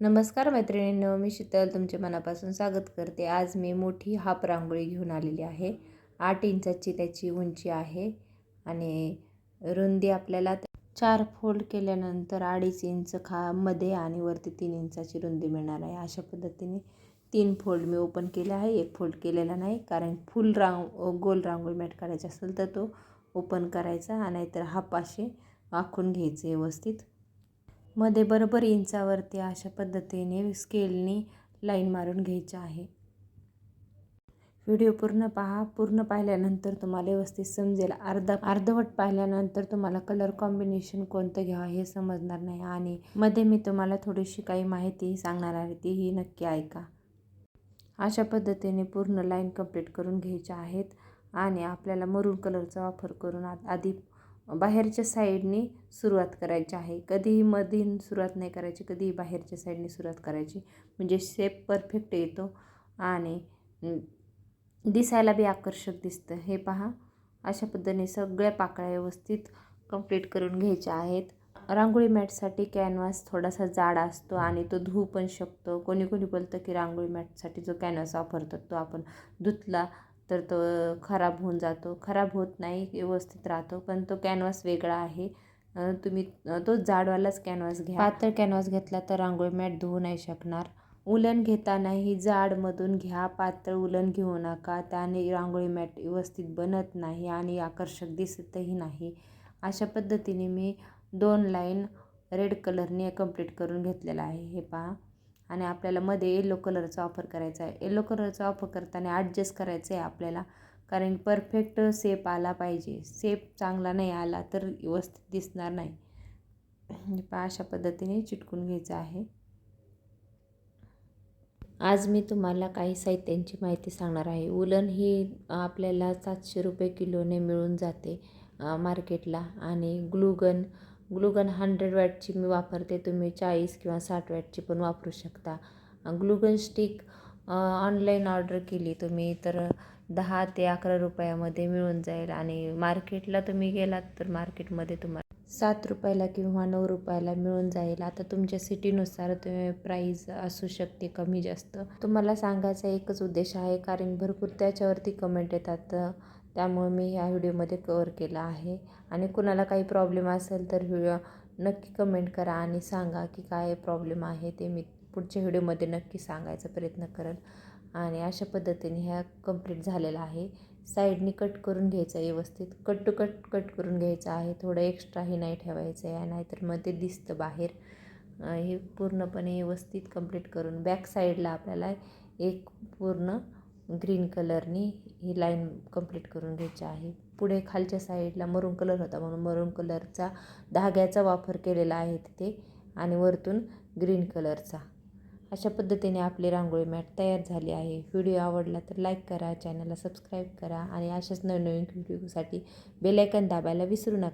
नमस्कार मैत्रिणींनो मी शीतल तुमचे मनापासून स्वागत करते. आज मी मोठी हाफ रांगोळी घेऊन आलेली आहे. आठ इंचाची त्याची उंची आहे आणि रुंदी आपल्याला चार फोल्ड केल्यानंतर अडीच इंच खा मध्ये आणि वरती तीन इंचाची रुंदी मिळणार आहे. अशा पद्धतीने तीन फोल्ड मी ओपन केले आहे. एक फोल्ड केलेला नाही कारण फुल रांग गोल रांगोळी मॅट करायची असेल तर तो ओपन करायचा नाहीतर हाप असे आखून घ्यायचे व्यवस्थित. मध्ये बरोबर इंचावरती अशा पद्धतीने स्केलनी लाईन मारून घ्यायची आहे. व्हिडिओ पूर्ण पहा. पूर्ण पाहिल्यानंतर तुम्हाला व्यवस्थित समजेल. अर्धा अर्धवट पाहिल्यानंतर तुम्हाला कलर कॉम्बिनेशन कोणतं घ्यावं हे समजणार नाही आणि मध्ये मी तुम्हाला थोडीशी काही माहिती सांगणार आहे. तीही नक्की ऐका. अशा पद्धतीने पूर्ण लाईन कंप्लीट करून घ्यायच्या आहेत आणि आपल्याला मरून कलरचा वापर करून आधी बाहेरच्या साईडने सुरुवात करायची आहे. कधीही मधीन सुरुवात नाही करायची कधीही बाहेरच्या साईडने सुरुवात करायची. म्हणजे शेप परफेक्ट येतो आणि दिसायला बी आकर्षक दिसतं. हे पहा अशा पद्धतीने सगळ्या पाकळ्या व्यवस्थित कंप्लीट करून घ्यायच्या आहेत. रांगोळी मॅटसाठी कॅनव्हास थोडासा जाड असतो आणि तो धुवू पण शकतो. कोणी कोणी बोलतं की रांगोळी मॅटसाठी जो कॅनव्हास वापरतात तो आपण धुतला तर तो खराब होऊन जातो. खराब होत नाही व्यवस्थित राहतो. पण तो कॅनव्हास वेगळा आहे. तुम्ही तो जाडवालाच कॅनव्हास घ्या. पातळ कॅनव्हास घेतला तर रांगोळी मॅट धुवू नाही शकणार. उलन घेतानाही जाडमधून घ्या. पातळ उलन घेऊ नका. त्याने रांगोळी मॅट व्यवस्थित बनत नाही आणि आकर्षक दिसतही नाही. अशा पद्धतीने मी दोन लाईन रेड कलरने कंप्लीट करून घेतलेला आहे. हे पहा. आणि आपल्याला मध्ये येलो कलरचा वापर करायचा आहे. येलो कलरचा वापर करताना ॲडजस्ट करायचं आहे आपल्याला. कारण परफेक्ट सेप आला पाहिजे. सेप चांगला नाही आला तर व्यवस्थित दिसणार नाही. म्हणजे अशा पद्धतीने चिटकून घ्यायचं आहे. आज मी तुम्हाला काही साहित्यांची माहिती सांगणार आहे. उलन ही आपल्याला सातशे रुपये किलोने मिळून जाते मार्केटला आणि glue gun glue gun hundred वॅटची मी वापरते तुम्ही चाळीस किंवा साठ वॅटची पण वापरू शकता. ग्लुगन स्टिक ऑनलाईन ऑर्डर केली तुम्ही तर दहा ते अकरा रुपयामध्ये मिळून जाईल आणि मार्केटला तुम्ही गेलात तर मार्केटमध्ये तुम्हाला सात रुपयाला किंवा नऊ रुपयाला मिळून जाईल. आता तुमच्या सिटीनुसार तुम्ही प्राईज असू शकते कमी जास्त. तुम्हाला सांगायचा एकच उद्देश आहे कारण भरपूर त्याच्यावरती कमेंट येतात. त्यामुळे मी ह्या व्हिडिओमध्ये कवर केला आहे. आणि कुणाला काही प्रॉब्लेम असेल तर व्हिडिओ नक्की कमेंट करा आणि सांगा की काय प्रॉब्लेम आहे ते मी पुढच्या व्हिडिओमध्ये नक्की सांगायचा प्रयत्न करेल. आणि अशा पद्धतीने ह्या कंप्लीट झालेला आहे. साईडनी कट करून घ्यायचं व्यवस्थित. कट टू कट कट करून घ्यायचं आहे. थोडं एक्स्ट्राही नाही ठेवायचं आहे. नाहीतर मग ते दिसतं बाहेर. हे पूर्णपणे व्यवस्थित कंप्लीट करून बॅक साईडला आपल्याला एक पूर्ण ग्रीन कलरनी ही लाईन कंप्लीट करून घ्यायची आहे. पुढे खालच्या साईडला मरून कलर होता म्हणून मरून कलरचा धाग्याचा वापर केलेला आहे तिथे आणि वरतून ग्रीन कलरचा. अशा पद्धतीने आपली रांगोळी मॅट तयार झाली आहे. व्हिडिओ आवडला तर लाईक करा चॅनलला सबस्क्राईब करा आणि अशाच नवनवीन व्हिडिओसाठी बेलायकन दाबायला विसरू नका.